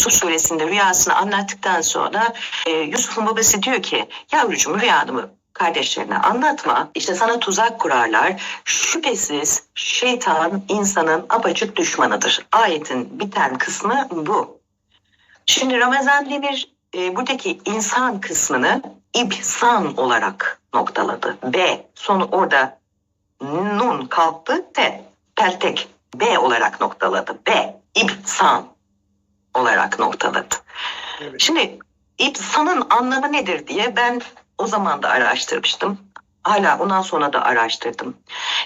Yusuf suresinde rüyasını anlattıktan sonra e, Yusuf'un babası diyor ki yavrucuğum rüyanı kardeşlerine anlatma. İşte sana tuzak kurarlar. Şüphesiz şeytan insanın apaçık düşmanıdır. Ayetin biten kısmı bu. Şimdi Ramazan Demir e, buradaki insan kısmını ibsan olarak noktaladı. B sonu orada nun kalktı T peltek B olarak noktaladı. B ibsan olarak noktaladı. Evet. Şimdi ibsanın anlamı nedir diye ben o zaman da araştırmıştım. Hala ondan sonra da araştırdım.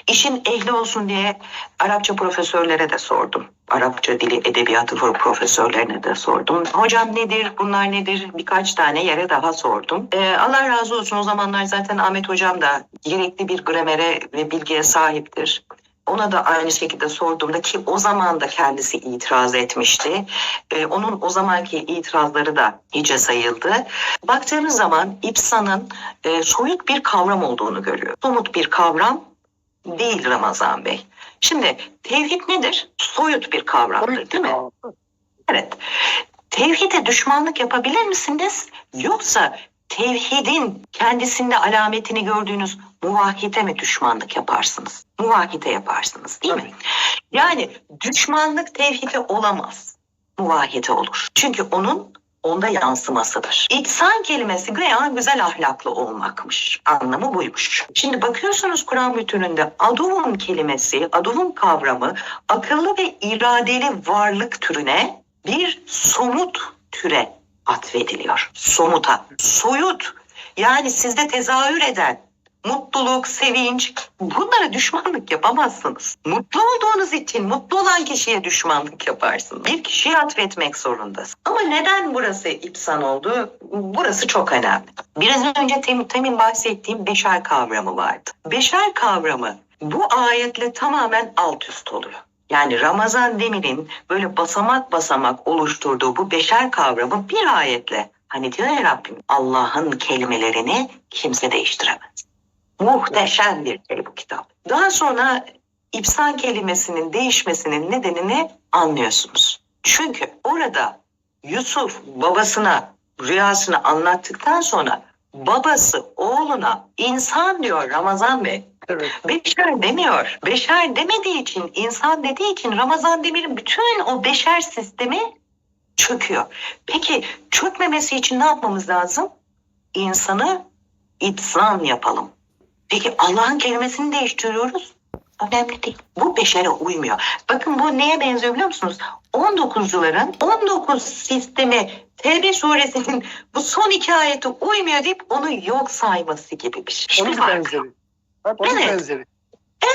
İşin ehli olsun diye Arapça profesörlere de sordum. Arapça dili edebiyatı profesörlerine de sordum. Hocam nedir, bunlar nedir? Birkaç tane yere daha sordum. Ee, Allah razı olsun o zamanlar zaten Ahmet hocam da gerekli bir gramere ve bilgiye sahiptir. Ona da aynı şekilde sorduğumda ki o zaman da kendisi itiraz etmişti. Ee, onun o zamanki itirazları da iyice sayıldı. Baktığınız zaman İpsa'nın e, soyut bir kavram olduğunu görüyor. Somut bir kavram değil Ramazan Bey. Şimdi tevhid nedir? Soyut bir kavramdır değil mi? Evet. Tevhide düşmanlık yapabilir misiniz? Yoksa tevhidin kendisinde alametini gördüğünüz muvahhide mi düşmanlık yaparsınız? Muvahhide yaparsınız değil mi? Yani düşmanlık tevhide olamaz. Muvahhide olur. Çünkü onun onda yansımasıdır. İhsan kelimesi güya güzel ahlaklı olmakmış. Anlamı buymuş. Şimdi bakıyorsunuz Kur'an bütününde aduvun kelimesi, aduvun kavramı akıllı ve iradeli varlık türüne bir somut türe atfediliyor. Somuta, soyut yani sizde tezahür eden mutluluk, sevinç bunlara düşmanlık yapamazsınız. Mutlu olduğunuz için mutlu olan kişiye düşmanlık yaparsınız. Bir kişiye atfetmek zorundasın. Ama neden burası ipsan oldu? Burası çok önemli. Biraz önce tem, temin bahsettiğim beşer kavramı vardı. Beşer kavramı bu ayetle tamamen alt üst oluyor. Yani Ramazan Demir'in böyle basamak basamak oluşturduğu bu beşer kavramı bir ayetle hani diyor ya Rabbim Allah'ın kelimelerini kimse değiştiremez. Muhteşem bir şey bu kitap. Daha sonra ipsan kelimesinin değişmesinin nedenini anlıyorsunuz. Çünkü orada Yusuf babasına rüyasını anlattıktan sonra babası oğluna insan diyor Ramazan Bey. Evet. Beşer demiyor. Beşer demediği için, insan dediği için Ramazan Demir'in bütün o beşer sistemi çöküyor. Peki çökmemesi için ne yapmamız lazım? İnsanı itzan yapalım. Peki Allah'ın kelimesini değiştiriyoruz. Önemli değil. Bu beşere uymuyor. Bakın bu neye benziyor biliyor musunuz? 19'cuların 19 sistemi Tevbe suresinin bu son iki ayeti uymuyor deyip onu yok sayması gibi bir şey. Hiçbir farkı. Bak onun Evet. benzeri.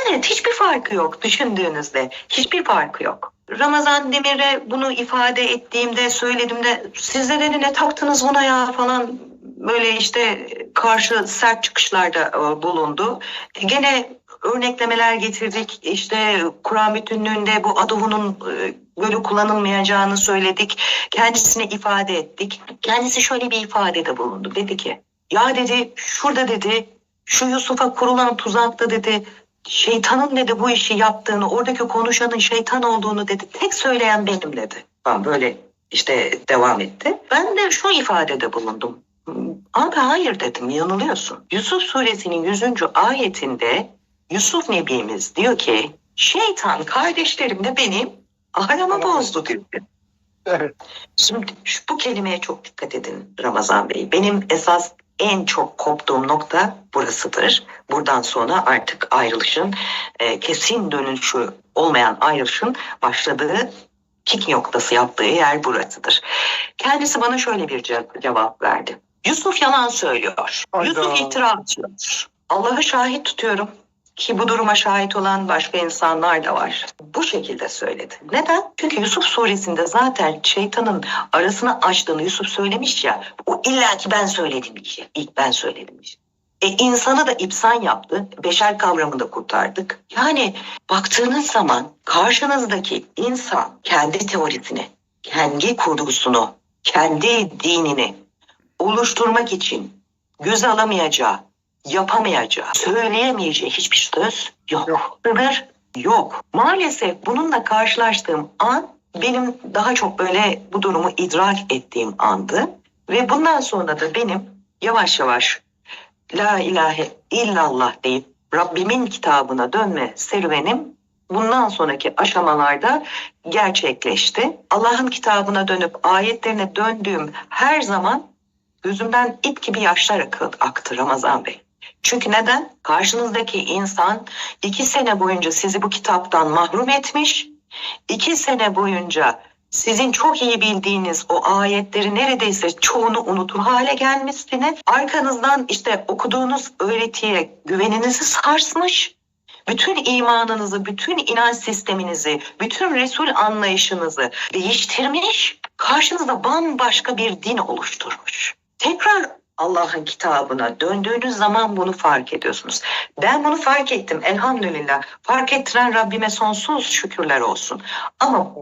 Evet hiçbir farkı yok düşündüğünüzde. Hiçbir farkı yok. Ramazan Demir'e bunu ifade ettiğimde söylediğimde size dedi ne taktınız buna ya falan böyle işte karşı sert çıkışlarda e, bulundu. Gene örneklemeler getirdik. İşte Kur'an bütünlüğünde bu aduvunun e, böyle kullanılmayacağını söyledik. Kendisine ifade ettik. Kendisi şöyle bir ifadede bulundu. Dedi ki ya dedi şurada dedi şu Yusuf'a kurulan tuzakta dedi şeytanın dedi bu işi yaptığını, oradaki konuşanın şeytan olduğunu dedi. Tek söyleyen benim dedi. Ben böyle işte devam etti. Ben de şu ifadede bulundum. Abi hayır dedim yanılıyorsun. Yusuf suresinin 100. ayetinde Yusuf Nebimiz diyor ki şeytan kardeşlerim de benim aramı bozdu diyor. Evet. Şimdi şu, bu kelimeye çok dikkat edin Ramazan Bey. Benim esas en çok koptuğum nokta burasıdır. Buradan sonra artık ayrılışın e, kesin dönüşü olmayan ayrılışın başladığı kick noktası yaptığı yer burasıdır. Kendisi bana şöyle bir ce- cevap verdi. Yusuf yalan söylüyor. Hayda. Yusuf iftira atıyor. Allah'ı şahit tutuyorum ki bu duruma şahit olan başka insanlar da var. Bu şekilde söyledi. Neden? Çünkü Yusuf suresinde zaten şeytanın arasını açtığını Yusuf söylemiş ya. O illaki ben söyledim işi. İlk ben söyledim işi. E insanı da ipsan yaptı. Beşer kavramını da kurtardık. Yani baktığınız zaman karşınızdaki insan kendi teorisini, kendi kurgusunu, kendi dinini oluşturmak için göze alamayacağı, yapamayacağı, söyleyemeyeceği hiçbir söz yok. Sınır yok. Maalesef bununla karşılaştığım an benim daha çok böyle bu durumu idrak ettiğim andı. Ve bundan sonra da benim yavaş yavaş La ilahe illallah deyip Rabbimin kitabına dönme serüvenim bundan sonraki aşamalarda gerçekleşti. Allah'ın kitabına dönüp ayetlerine döndüğüm her zaman gözümden ip gibi yaşlar akı- aktı Ramazan Bey. Çünkü neden? Karşınızdaki insan iki sene boyunca sizi bu kitaptan mahrum etmiş. iki sene boyunca sizin çok iyi bildiğiniz o ayetleri neredeyse çoğunu unutur hale gelmişsiniz. Arkanızdan işte okuduğunuz öğretiye güveninizi sarsmış. Bütün imanınızı, bütün inanç sisteminizi, bütün Resul anlayışınızı değiştirmiş. Karşınızda bambaşka bir din oluşturmuş. Tekrar Allah'ın kitabına döndüğünüz zaman bunu fark ediyorsunuz. Ben bunu fark ettim elhamdülillah. Fark ettiren Rabbime sonsuz şükürler olsun. Ama